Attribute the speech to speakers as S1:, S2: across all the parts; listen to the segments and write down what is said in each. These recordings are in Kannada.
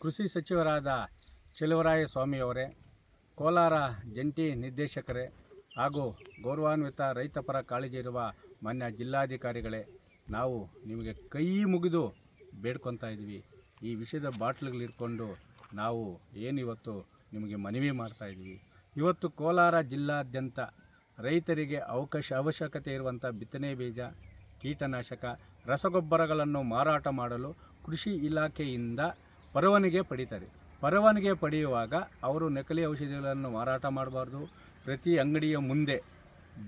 S1: ಕೃಷಿ ಸಚಿವರಾದ ಚೆಲುವರಾಯ ಸ್ವಾಮಿಯವರೇ ಕೋಲಾರ ಜಂಟಿ ನಿರ್ದೇಶಕರೇ ಹಾಗೂ ಗೌರವಾನ್ವಿತ ರೈತಪರ ಕಾಳಜಿ ಇರುವ ಮಾನ್ಯ ಜಿಲ್ಲಾಧಿಕಾರಿಗಳೇ, ನಾವು ನಿಮಗೆ ಕೈ ಮುಗಿದು ಬೇಡ್ಕೊತಾ ಇದ್ವಿ ಈ ವಿಷಯದ ಬಾಟ್ಲುಗಳಿಟ್ಕೊಂಡು ನಾವು ಏನಿವತ್ತು ನಿಮಗೆ ಮನವಿ ಮಾಡ್ತಾ ಇದ್ವಿ ಇವತ್ತು ಕೋಲಾರ ಜಿಲ್ಲಾದ್ಯಂತ ರೈತರಿಗೆ ಅವಕಾಶ, ಅವಶ್ಯಕತೆ ಇರುವಂಥ ಬಿತ್ತನೆ ಬೀಜ, ಕೀಟನಾಶಕ, ರಸಗೊಬ್ಬರಗಳನ್ನು ಮಾರಾಟ ಮಾಡಲು ಕೃಷಿ ಇಲಾಖೆಯಿಂದ ಪರವಾನಗಿ ಪಡಿತಾರೆ. ಪರವಾನಿಗೆ ಪಡೆಯುವಾಗ ಅವರು ನಕಲಿ ಔಷಧಿಗಳನ್ನು ಮಾರಾಟ ಮಾಡಬಾರ್ದು. ಪ್ರತಿ ಅಂಗಡಿಯ ಮುಂದೆ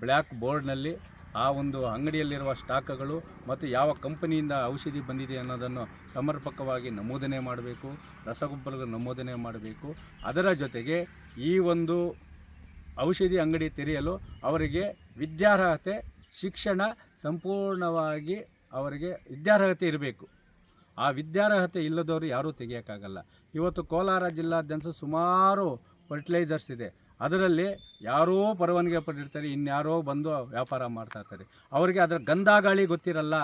S1: ಬ್ಲ್ಯಾಕ್ ಬೋರ್ಡ್ನಲ್ಲಿ ಆ ಒಂದು ಅಂಗಡಿಯಲ್ಲಿರುವ ಸ್ಟಾಕ್ಗಳು ಮತ್ತು ಯಾವ ಕಂಪನಿಯಿಂದ ಔಷಧಿ ಬಂದಿದೆ ಅನ್ನೋದನ್ನು ಸಮರ್ಪಕವಾಗಿ ನಮೂದನೆ ಮಾಡಬೇಕು ರಸಗೊಬ್ಬರಗಳು ನಮೂದನೆ ಮಾಡಬೇಕು. ಅದರ ಜೊತೆಗೆ ಈ ಒಂದು ಔಷಧಿ ಅಂಗಡಿ ತೆರೆಯಲು ಅವರಿಗೆ ವಿದ್ಯಾರ್ಹತೆ, ಶಿಕ್ಷಣ ಸಂಪೂರ್ಣವಾಗಿ ಅವರಿಗೆ ವಿದ್ಯಾರ್ಹತೆ ಇರಬೇಕು. ಆ ವಿದ್ಯಾರ್ಹತೆ ಇಲ್ಲದವರು ಯಾರೂ ತೆಗಿಯೋಕ್ಕಾಗಲ್ಲ. ಇವತ್ತು ಕೋಲಾರ ಜಿಲ್ಲಾದ್ಯಂತ ಸುಮಾರು ಫರ್ಟಿಲೈಸರ್ಸ್ ಇದೆ. ಅದರಲ್ಲಿ ಯಾರೋ ಪರವಾನಗಿ ಪಟ್ಟಿರ್ತಾರೆ ಇನ್ಯಾರೋ ಬಂದು ವ್ಯಾಪಾರ ಮಾಡ್ತಾ ಇರ್ತಾರೆ. ಅವರಿಗೆ ಅದರ ಗಂಧ ಗಾಳಿ ಗೊತ್ತಿರಲ್ಲ.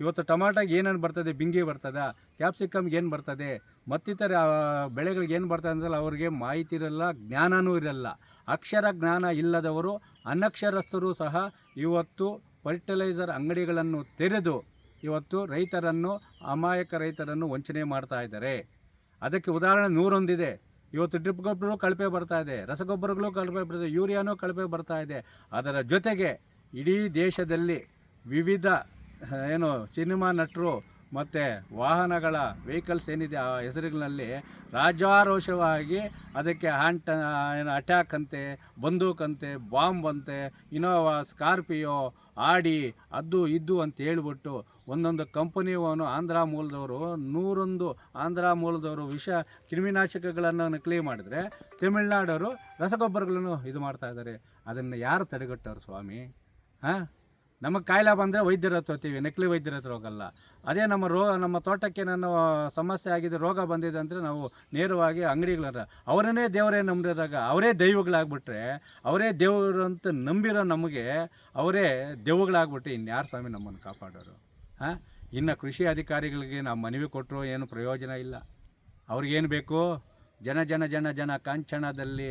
S1: ಇವತ್ತು ಟೊಮಾಟೋಗೆ ಏನೇನು ಬರ್ತದೆ, ಬಿಂಗಿ ಬರ್ತದೆ ಕ್ಯಾಪ್ಸಿಕಮ್ಗೆ ಏನು ಬರ್ತದೆ, ಮತ್ತಿತರ ಬೆಳೆಗಳಿಗೆ ಏನು ಬರ್ತದೆ ಅಂದ್ರೆ ಅವರಿಗೆ ಮಾಹಿತಿ ಇರಲ್ಲ ಜ್ಞಾನವೂ ಇರಲ್ಲ. ಅಕ್ಷರ ಜ್ಞಾನ ಇಲ್ಲದವರು, ಅನಕ್ಷರಸ್ಥರು ಸಹ ಇವತ್ತು ಫರ್ಟಿಲೈಸರ್ ಅಂಗಡಿಗಳನ್ನು ತೆರೆದು ಇವತ್ತು ರೈತರನ್ನು, ಅಮಾಯಕ ರೈತರನ್ನು ವಂಚನೆ ಮಾಡ್ತಾ ಇದ್ದಾರೆ. ಅದಕ್ಕೆ ಉದಾಹರಣೆ ನೂರೊಂದಿದೆ. ಇವತ್ತು ಡ್ರಿಪ್ ಗೊಬ್ಬರಗಳು ಕಳಪೆ ಬರ್ತಾ ಇದೆ, ರಸಗೊಬ್ಬರಗಳು ಕಳಪೆ ಬರ್ತಾ ಇದೆ, ಯೂರಿಯಾನೂ ಕಳಪೆ ಬರ್ತಾ ಇದೆ. ಅದರ ಜೊತೆಗೆ ಇಡೀ ದೇಶದಲ್ಲಿ ವಿವಿಧ, ಏನು, ಸಿನಿಮಾ ನಟರು ಮತ್ತು ವಾಹನಗಳ ವೆಹಿಕಲ್ಸ್ ಏನಿದೆ ಆ ಹೆಸರುಗಳಲ್ಲಿ ರಾಜಾರೋಷವಾಗಿ ಅದಕ್ಕೆ ಹ್ಯಾಂಡ್ ಏನು ಅಟ್ಯಾಕ್ ಅಂತೆ, ಬಂದೂಕ್ ಅಂತೆ ಬಾಂಬ್ ಅಂತೆ ಇನೋವಾ ಸ್ಕಾರ್ಪಿಯೋ ಆಡಿ ಅದು ಇದ್ದು ಅಂತ ಹೇಳ್ಬಿಟ್ಟು ಒಂದೊಂದು ಕಂಪನಿಯವನು ಆಂಧ್ರ ಮೂಲದವರು, ನೂರೊಂದು ಆಂಧ್ರ ಮೂಲದವರು ವಿಷ ಕ್ರಿಮಿನಾಶಕಗಳನ್ನು ನಕಲಿ ಮಾಡಿದರೆ ತಮಿಳ್ನಾಡವರು ರಸಗೊಬ್ಬರಗಳನ್ನು ಇದು ಮಾಡ್ತಾ ಇದ್ದಾರೆ. ಅದನ್ನು ಯಾರು ತಡೆಗಟ್ಟವ್ರು ಸ್ವಾಮಿ? ಹಾಂ? ನಮಗೆ ಕಾಯಿಲೆ ಬಂದರೆ ವೈದ್ಯರ ಹತ್ರ ಹೋಗ್ತೀವಿ, ನಕಲಿ ವೈದ್ಯರ ಹತ್ರ ಹೋಗಲ್ಲ. ಅದೇ ನಮ್ಮ ರೋಗ ನಮ್ಮ ತೋಟಕ್ಕೆ ನನ್ನ ಸಮಸ್ಯೆ ಆಗಿದೆ ರೋಗ ಬಂದಿದೆ ಅಂದರೆ ನಾವು ನೇರವಾಗಿ ಅಂಗಡಿಗಳರ ಅವರನ್ನೇ ದೇವರೇ ನಂಬಿದಾಗ, ಅವರೇ ದೈವಗಳಾಗ್ಬಿಟ್ರೆ, ಅವರೇ ದೇವರು ಅಂತ ನಂಬಿರೋ ನಮಗೆ ಅವರೇ ದೆವ್ವಗಳಾಗ್ಬಿಟ್ಟು ಇನ್ಯಾರು ಸ್ವಾಮಿ ನಮ್ಮನ್ನು ಕಾಪಾಡೋರು? ಹಾಂ? ಇನ್ನು ಕೃಷಿ ಅಧಿಕಾರಿಗಳಿಗೆ ನಾವು ಮನವಿ ಕೊಟ್ಟರು ಏನು ಪ್ರಯೋಜನ ಇಲ್ಲ. ಅವ್ರಿಗೇನು ಬೇಕು? ಜನ ಜನ ಜನ ಜನ ಕಾಂಚನದಲ್ಲಿ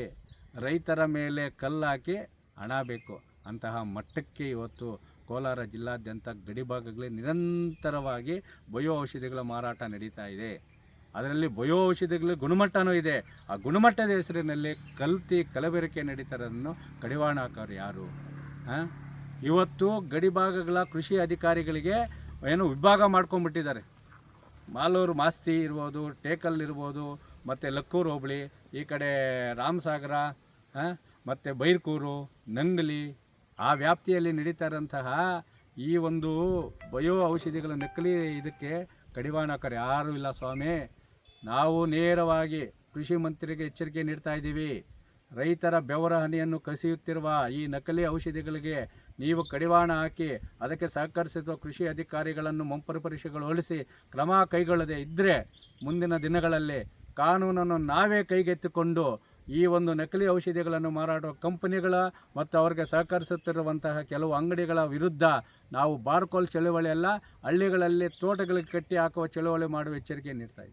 S1: ರೈತರ ಮೇಲೆ ಕಲ್ಲಾಕಿ ಹಣ ಬೇಕು. ಅಂತಹ ಮಟ್ಟಕ್ಕೆ ಇವತ್ತು ಕೋಲಾರ ಜಿಲ್ಲಾದ್ಯಂತ ಗಡಿಭಾಗಗಳಲ್ಲಿ ನಿರಂತರವಾಗಿ ಬಯೋ ಔಷಧಿಗಳ ಮಾರಾಟ ನಡೀತಾ ಇದೆ. ಅದರಲ್ಲಿ ಬಯೋ ಔಷಧಿಗಳ ಗುಣಮಟ್ಟನೂ ಇದೆ. ಆ ಗುಣಮಟ್ಟದ ಹೆಸರಿನಲ್ಲಿ ಕಲ್ತಿ ಕಲಬೆರಕೆ ನಡೀತಾರನ್ನು ಕಡಿವಾಣ ಹಾಕೋರು ಯಾರು? ಹಾಂ? ಇವತ್ತು ಗಡಿಭಾಗಗಳ ಕೃಷಿ ಅಧಿಕಾರಿಗಳಿಗೆ ಏನು ವಿಭಾಗ ಮಾಡ್ಕೊಂಡ್ಬಿಟ್ಟಿದ್ದಾರೆ. ಮಾಲೂರು ಮಾಸ್ತಿ ಇರ್ಬೋದು, ಟೇಕಲ್ ಇರ್ಬೋದು, ಮತ್ತು ಲಕ್ಕೂರು ಹೋಬಳಿ, ಈ ಕಡೆ ರಾಮಸಾಗರ ಮತ್ತು ಬೈರ್ಕೂರು, ನಂಗಲಿ ಆ ವ್ಯಾಪ್ತಿಯಲ್ಲಿ ನಡೀತಾ ಇರೋಂತಹ ಈ ಒಂದು ಬಯೋ ಔಷಧಿಗಳ ನಕಲಿ ಇದಕ್ಕೆ ಕಡಿವಾಣ ಹಾಕೋರು ಯಾರೂ ಇಲ್ಲ ಸ್ವಾಮಿ. ನಾವು ನೇರವಾಗಿ ಕೃಷಿ ಮಂತ್ರಿಗೆ ಎಚ್ಚರಿಕೆ ನೀಡ್ತಾ ಇದ್ದೀವಿ. ರೈತರ ಬೆವರ ಹನಿಯನ್ನು ಕಸಿಯುತ್ತಿರುವ ಈ ನಕಲಿ ಔಷಧಿಗಳಿಗೆ ನೀವು ಕಡಿವಾಣ ಹಾಕಿ ಅದಕ್ಕೆ ಸಹಕರಿಸಿದ ಕೃಷಿ ಅಧಿಕಾರಿಗಳನ್ನು ಮಂಪರಿಪರೀಕ್ಷೆಗೊಳಿಸಿ ಕ್ರಮ ಕೈಗೊಳ್ಳದೆ ಇದ್ದರೆ ಮುಂದಿನ ದಿನಗಳಲ್ಲಿ ಕಾನೂನನ್ನು ನಾವೇ ಕೈಗೆತ್ತಿಕೊಂಡು ಈ ಒಂದು ನಕಲಿ ಔಷಧಿಗಳನ್ನು ಮಾರಾಡುವ ಕಂಪನಿಗಳ ಮತ್ತು ಅವರಿಗೆ ಸಹಕರಿಸುತ್ತಿರುವಂತಹ ಕೆಲವು ಅಂಗಡಿಗಳ ವಿರುದ್ಧ ನಾವು ಬಾರ್ಕೋಲ್ ಚಳುವಳಿ ಅಲ್ಲ ಹಳ್ಳಿಗಳಲ್ಲಿ ತೋಟಗಳಿಗೆ ಕಟ್ಟಿ ಹಾಕುವ ಚಳುವಳಿ ಮಾಡುವ ಎಚ್ಚರಿಕೆ ನೀಡ್ತಾ